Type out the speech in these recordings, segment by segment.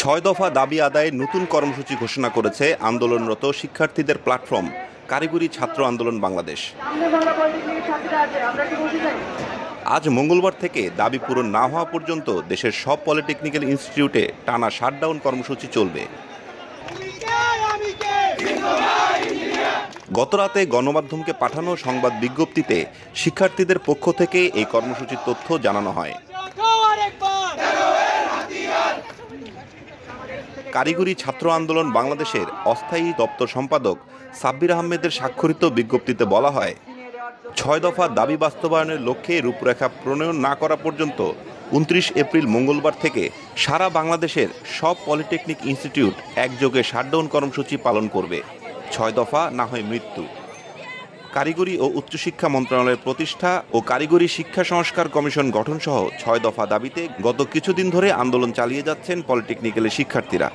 ছয় দফা দাবি আদায়ে নতুন কর্মসূচি ঘোষণা করেছে আন্দোলনরত শিক্ষার্থীদের প্ল্যাটফর্ম কারিগরি ছাত্র আন্দোলন বাংলাদেশ। আজ মঙ্গলবার থেকে দাবি পূরণ না হওয়া পর্যন্ত দেশের সব পলিটেকনিক্যাল ইনস্টিটিউটে টানা শাটডাউন কর্মসূচি চলবে। গতরাতে গণমাধ্যমকে পাঠানো সংবাদ বিজ্ঞপ্তিতে শিক্ষার্থীদের পক্ষ থেকে এই কর্মসূচির তথ্য জানানো হয়। কারিগরি ছাত্র আন্দোলন বাংলাদেশের অস্থায়ী দপ্তর সম্পাদক সাব্বির আহমেদের স্বাক্ষরিত বিজ্ঞপ্তিতে বলা হয়, ছয় দফা দাবি বাস্তবায়নের লক্ষ্যে রূপরেখা প্রণয়ন না করা পর্যন্ত উনত্রিশ এপ্রিল মঙ্গলবার থেকে সারা বাংলাদেশের সব পলিটেকনিক ইনস্টিটিউট একযোগে শাটডাউন কর্মসূচি পালন করবে। ছয় দফা না হয় মৃত্যু। কারিগরি ও উচ্চশিক্ষা মন্ত্রণালয়ের প্রতিষ্ঠা ও কারিগরি শিক্ষা সংস্কার কমিশন গঠন সহ ছয় দফা দাবিতে গত কিছুদিন ধরে আন্দোলন চালিয়ে যাচ্ছেন পলিটেকনিক্যালের শিক্ষার্থীরা।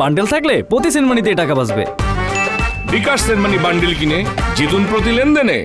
বান্ডেল থাকলে প্রতি সেনমানিতে টাকা বাঁচবে। বিকাশ সেনমানি বান্ডিল কিনে জিতুন প্রতি লেনদেনে।